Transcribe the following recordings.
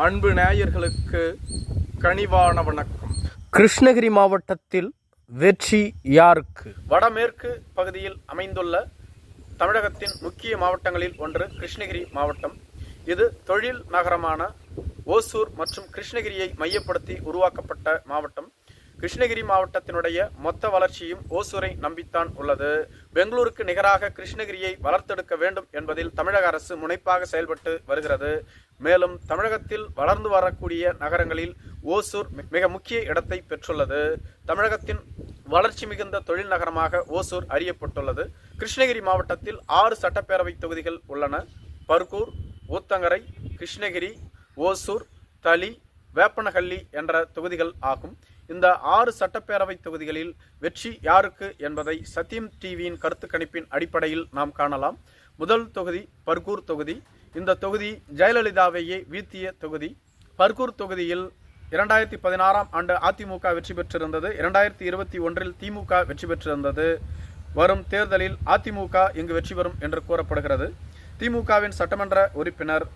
அன்பு நேயர்களுக்கு கனிவான வணக்கம். கிருஷ்ணகிரி மாவட்டத்தில் வெற்றி யாருக்கு? வடமேற்கு பகுதியில் அமைந்துள்ள தமிழகத்தின் முக்கிய மாவட்டங்களில் ஒன்று கிருஷ்ணகிரி மாவட்டம். இது தொழில் நகரமான ஓசூர் மற்றும் கிருஷ்ணகிரியை மையப்படுத்தி உருவாக்கப்பட்ட மாவட்டம். கிருஷ்ணகிரி மாவட்டத்தினுடைய மொத்த வளர்ச்சியும் ஓசூரை நம்பித்தான் உள்ளது. பெங்களூருக்கு நிகராக கிருஷ்ணகிரியை வளர்த்தெடுக்க வேண்டும் என்பதில் தமிழக அரசு முனைப்பாக செயல்பட்டு வருகிறது. மேலும் தமிழகத்தில் வளர்ந்து வரக்கூடிய நகரங்களில் ஓசூர் மி- மிக முக்கிய இடத்தை பெற்றுள்ளது. தமிழகத்தின் வளர்ச்சி மிகுந்த தொழில் நகரமாக ஓசூர் அறியப்பட்டுள்ளது. கிருஷ்ணகிரி மாவட்டத்தில் ஆறு சட்டப்பேரவை தொகுதிகள் உள்ளன. பர்கூர் ஊத்தங்கரை கிருஷ்ணகிரி ஓசூர் தளி வேப்பனஹள்ளி என்ற தொகுதிகள் ஆகும். இந்த ஆறு சட்டப்பேரவை தொகுதிகளில் வெற்றி யாருக்கு என்பதை சத்தியம் டிவியின் கருத்து கணிப்பின் அடிப்படையில் நாம் காணலாம். முதல் தொகுதி பர்கூர் தொகுதி. இந்த தொகுதி ஜெயலலிதாவையே வீழ்த்திய தொகுதி. பர்கூர் தொகுதியில் இரண்டாயிரத்தி பதினாறாம் ஆண்டு அதிமுக வெற்றி பெற்றிருந்தது. இரண்டாயிரத்தி இருபத்தி ஒன்றில் திமுக வெற்றி பெற்றிருந்தது. வரும் தேர்தலில் அதிமுக இங்கு வெற்றி பெறும் என்று கூறப்படுகிறது. திமுகவின் சட்டமன்ற உறுப்பினர்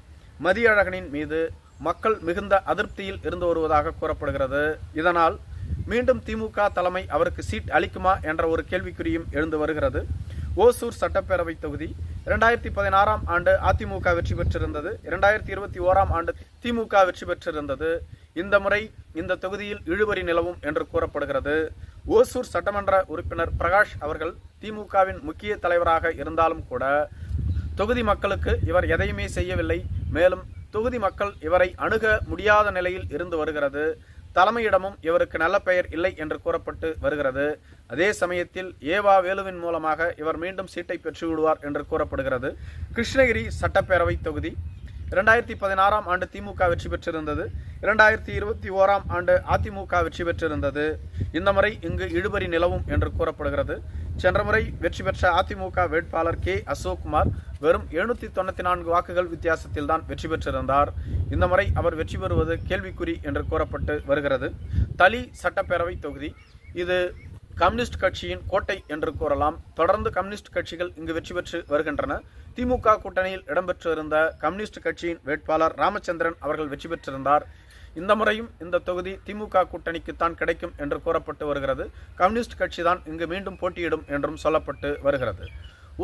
மதியழகனின் மீது மக்கள் மிகுந்த அதிருப்தியில் இருந்து வருவதாக கூறப்படுகிறது. இதனால் மீண்டும் திமுக தலைமை அவருக்கு சீட் அளிக்குமா என்ற ஒரு கேள்விக்குறியும் எழுந்து வருகிறது. ஓசூர் சட்டப்பேரவை தொகுதி இரண்டாயிரத்தி பதினாறாம் ஆண்டு அதிமுக வெற்றி பெற்றிருந்தது. இரண்டாயிரத்தி இருபத்தி ஓராம் ஆண்டு திமுக வெற்றி பெற்றிருந்தது. இந்த முறை இந்த தொகுதியில் இழுபறி நிலவும் என்று கூறப்படுகிறது. ஓசூர் சட்டமன்ற உறுப்பினர் பிரகாஷ் அவர்கள் திமுகவின் முக்கிய தலைவராக இருந்தாலும் கூட தொகுதி மக்களுக்கு இவர் எதையுமே செய்யவில்லை. மேலும் தொகுதி மக்கள் இவரை அணுக முடியாத நிலையில் இருந்து வருகிறது. தலைமையிடமும் இவருக்கு நல்ல பெயர் இல்லை என்று கூறப்பட்டு வருகிறது. அதே சமயத்தில் ஏவா வேலுவின் மூலமாக இவர் மீண்டும் சீட்டை பெற்றுவிடுவார் என்று கூறப்படுகிறது. கிருஷ்ணகிரி சட்டப்பேரவை தொகுதி இரண்டாயிரத்தி பதினாறாம் ஆண்டு திமுக வெற்றி பெற்றிருந்தது. இரண்டாயிரத்தி இருபத்தி ஓராம் ஆண்டு அதிமுக வெற்றி பெற்றிருந்தது. இந்த முறை இங்கு இழுபறி நிலவும் என்று கூறப்படுகிறது. சென்ற முறை வெற்றி பெற்ற அதிமுக வேட்பாளர் கே. அசோக்குமார் வெறும் எழுநூத்தி தொண்ணூத்தி நான்கு வாக்குகள் வித்தியாசத்தில் தான் வெற்றி பெற்றிருந்தார். இந்த முறை அவர் வெற்றி பெறுவது கேள்விக்குறி என்று கூறப்பட்டு வருகிறது. தலி சட்டப்பேரவை தொகுதி. இது கம்யூனிஸ்ட் கட்சியின் கோட்டை என்று கூறலாம். தொடர்ந்து கம்யூனிஸ்ட் கட்சிகள் இங்கு வெற்றி பெற்று வருகின்றன. திமுக கூட்டணியில் இடம்பெற்றிருந்த கம்யூனிஸ்ட் கட்சியின் வேட்பாளர் ராமச்சந்திரன் அவர்கள் வெற்றி பெற்றிருந்தார். இந்த முறையும் இந்த தொகுதி திமுக கூட்டணிக்குத்தான் கிடைக்கும் என்று கூறப்பட்டு வருகிறது. கம்யூனிஸ்ட் கட்சி தான் இங்கு மீண்டும் போட்டியிடும் என்றும் சொல்லப்பட்டு வருகிறது.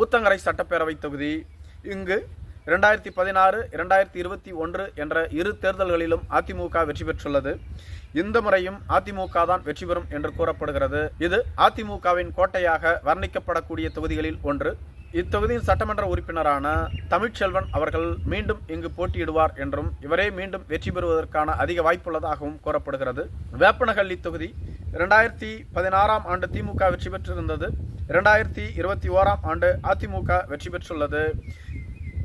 ஊத்தங்கரை சட்டப்பேரவை தொகுதி இங்கு இரண்டாயிரத்தி பதினாறு இரண்டாயிரத்தி இருபத்தி ஒன்று என்ற இரு தேர்தல்களிலும் அதிமுக வெற்றி பெற்றுள்ளது. இந்த முறையும் அதிமுக தான் வெற்றி பெறும் என்று கூறப்படுகிறது. இது அதிமுகவின் கோட்டையாக வர்ணிக்கப்படக்கூடிய தொகுதிகளில் ஒன்று. இத்தொகுதியின் சட்டமன்ற உறுப்பினரான தமிழ்ச்செல்வன் அவர்கள் மீண்டும் இங்கு போட்டியிடுவார் என்றும் இவரே மீண்டும் வெற்றி பெறுவதற்கான அதிக வாய்ப்புள்ளதாகவும் கூறப்படுகிறது. வேப்பனஹள்ளி தொகுதி இரண்டாயிரத்தி பதினாறாம் ஆண்டு திமுக வெற்றி பெற்றிருந்தது. இரண்டாயிரத்தி இருபத்தி ஓராம் ஆண்டு அதிமுக வெற்றி பெற்றுள்ளது.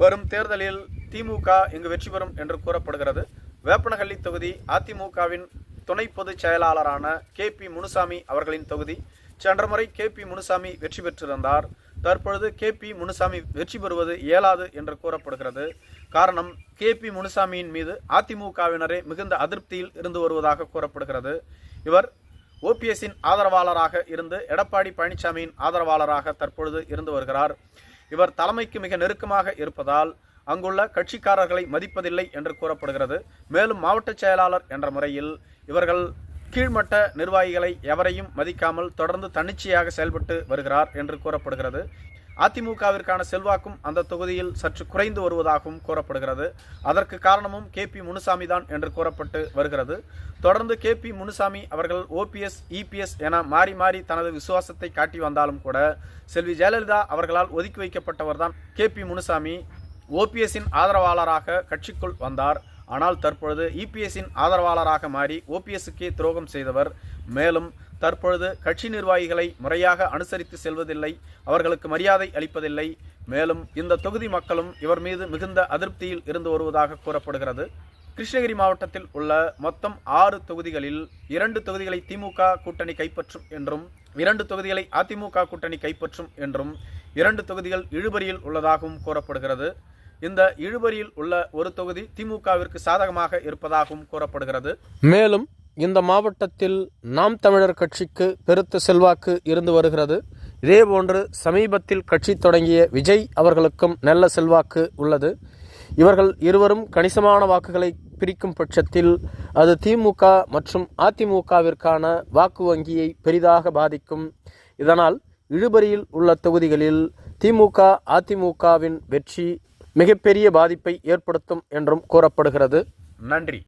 வரும் தேர்தலில் திமுக இங்கு வெற்றி பெறும் என்று கூறப்படுகிறது. வேப்பனஹள்ளி தொகுதி அதிமுகவின் துணை பொதுச் செயலாளரான கே பி முனுசாமி அவர்களின் தொகுதி. சென்ற முறை கே பி முனுசாமி வெற்றி பெற்றிருந்தார். தற்பொழுது கே பி முனுசாமி வெற்றி பெறுவது இயலாது என்று கூறப்படுகிறது. காரணம் கே பி முனுசாமியின் மீது அதிமுகவினரே மிகுந்த அதிருப்தியில் இருந்து வருவதாக கூறப்படுகிறது. இவர் ஓபிஎஸ்ஸின் ஆதரவாளராக இருந்து எடப்பாடி பழனிசாமியின் ஆதரவாளராக தற்பொழுது இருந்து வருகிறார். இவர் தலைமைக்கு மிக நெருக்கமாக இருப்பதால் அங்குள்ள கட்சிக்காரர்களை மதிப்பதில்லை என்று கூறப்படுகிறது. மேலும் மாவட்ட செயலாளர் என்ற முறையில் இவர்கள் கீழ்மட்ட நிர்வாகிகளை எவரையும் மதிக்காமல் தொடர்ந்து தன்னிச்சையாக செயல்பட்டு வருகிறார் என்று கூறப்படுகிறது. அதிமுகவிற்கான செல்வாக்கும் அந்த தொகுதியில் சற்று குறைந்து வருவதாகவும் கூறப்படுகிறது. அதற்கு காரணமும் கே பி முனுசாமி தான் என்று கூறப்பட்டு வருகிறது. தொடர்ந்து கே பி முனுசாமி அவர்கள் ஓபிஎஸ் இபிஎஸ் என மாறி மாறி தனது விசுவாசத்தை காட்டி வந்தாலும் கூட செல்வி ஜெயலலிதா அவர்களால் ஒதுக்கி வைக்கப்பட்டவர்தான் கே பி முனுசாமி. ஓபிஎஸ்ஸின் ஆதரவாளராக கட்சிக்குள் வந்தார். ஆனால் தற்பொழுது இபிஎஸ்ஸின் ஆதரவாளராக மாறி ஓபிஎஸ்ஸுக்கே துரோகம் செய்தவர். மேலும் தற்பொழுது கட்சி நிர்வாகிகளை முறையாக அனுசரித்து செல்வதில்லை அவர்களுக்கு மரியாதை அளிப்பதில்லை. மேலும் இந்த தொகுதி மக்களும் இவர் மீது மிகுந்த அதிருப்தியில் இருந்து வருவதாக கூறப்படுகிறது. கிருஷ்ணகிரி மாவட்டத்தில் உள்ள மொத்தம் ஆறு தொகுதிகளில் இரண்டு தொகுதிகளை திமுக கூட்டணி கைப்பற்றும் என்றும் இரண்டு தொகுதிகளை அதிமுக கூட்டணி கைப்பற்றும் என்றும் இரண்டு தொகுதிகள் இழுபறியில் உள்ளதாகவும் கூறப்படுகிறது. இந்த இழுபறியில் உள்ள ஒரு தொகுதி திமுகவிற்கு சாதகமாக இருப்பதாகவும் கூறப்படுகிறது. மேலும் இந்த மாவட்டத்தில் நாம் தமிழர் கட்சிக்கு பெருத்த செல்வாக்கு இருந்து வருகிறது. இதேபோன்று சமீபத்தில் கட்சி தொடங்கிய விஜய் அவர்களுக்கும் நல்ல செல்வாக்கு உள்ளது. இவர்கள் இருவரும் கணிசமான வாக்குகளை பிரிக்கும் பட்சத்தில் அது திமுக மற்றும் அதிமுகவிற்கான வாக்கு வங்கியை பெரிதாக பாதிக்கும். இதனால் இழுபறியில் உள்ள தொகுதிகளில் திமுக அதிமுகவின் வெற்றி மிகப்பெரிய பாதிப்பை ஏற்படுத்தும் என்றும் கூறப்படுகிறது. நன்றி.